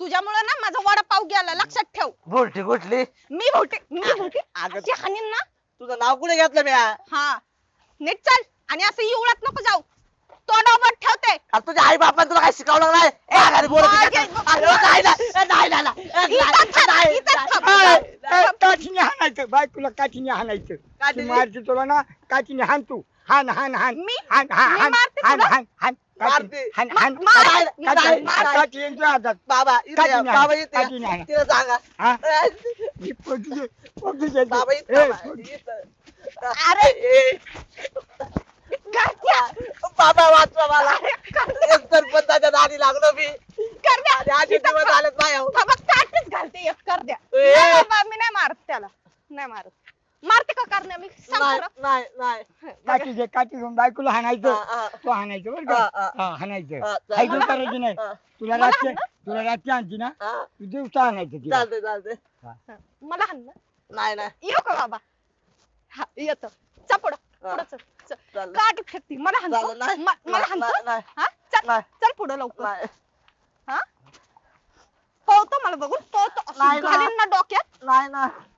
तुझ्यामुळे ना माझा वडापाव गेला लक्षात ठेव. गोष्टी कुठली? मी भोवते मी अगं अशी हाणीन ना. तुझं नाव कुठे घेतलं मी हा? नीट चाल आणि असं इवळत नको जाऊ. तोंडावर ठेवते. तुझ्या आई बापाने तुला काय शिकवलं नाही? ए, बोलत होती का? अरे, नाही, नाही, नाही, नाही, नाही, नाही, इथं थांब, नाही, इथं नाही, थांब. नाही, ए, नाही. ए, काठीने हाणायचं. काठीने हाणायचं. काठीने? ती मारते तुला ना काठीने हाण तू. हाण हाण हाण. मी? हाण हाण मी हाण मारते हाण तुला? हाण हाण. काठीने, मारते. हाण मा- हातात. बाबा इथे या, बाबा इथे या. तिला सांगा. हा? ही पोटगी देते. बाबा ए, इथे पोटगी. इथं. अरे. ए, बाबा वाचवा मला. एक सरपंचाच्या दारी लागलो मी. आणि आजचे इथं दिवस थांब. आलेत माझ्या थांबा, काठीच घालते. एक कर द्या. ए. नाही बाबा, मी नाही मारत त्याला. नाही मारत. मारते का करण्या मी सांग नाही खरं. नाही नाही. काठी घे काठी घेऊन बायकोला हाणायचं. हा, हा. तो हाणायचं बरं हा, का? हा. हा. हाणायचं. हा, काही चालेल. करायची नाही. हा, तुला मला रात्री? तुला रात्री आणती ना? हा. तू दिवसा आणायचं तिला. चालतंय चालतंय. हं, मला हाण ना नाही नाही. येऊ का बाबा? हा येतो. चपड हा. पुढं चल. चल. चालेल. काठ फेकती. मला हाणतो? चालेल, नाही. म- मला नाही, हाणतो? नाही, हा? चल. नाही. चल पुढं लवकर. नाही. हा? पळतो मला बघून. पळतो नाही ना. घालीन ना डोक्यात. नाही ना चल नेट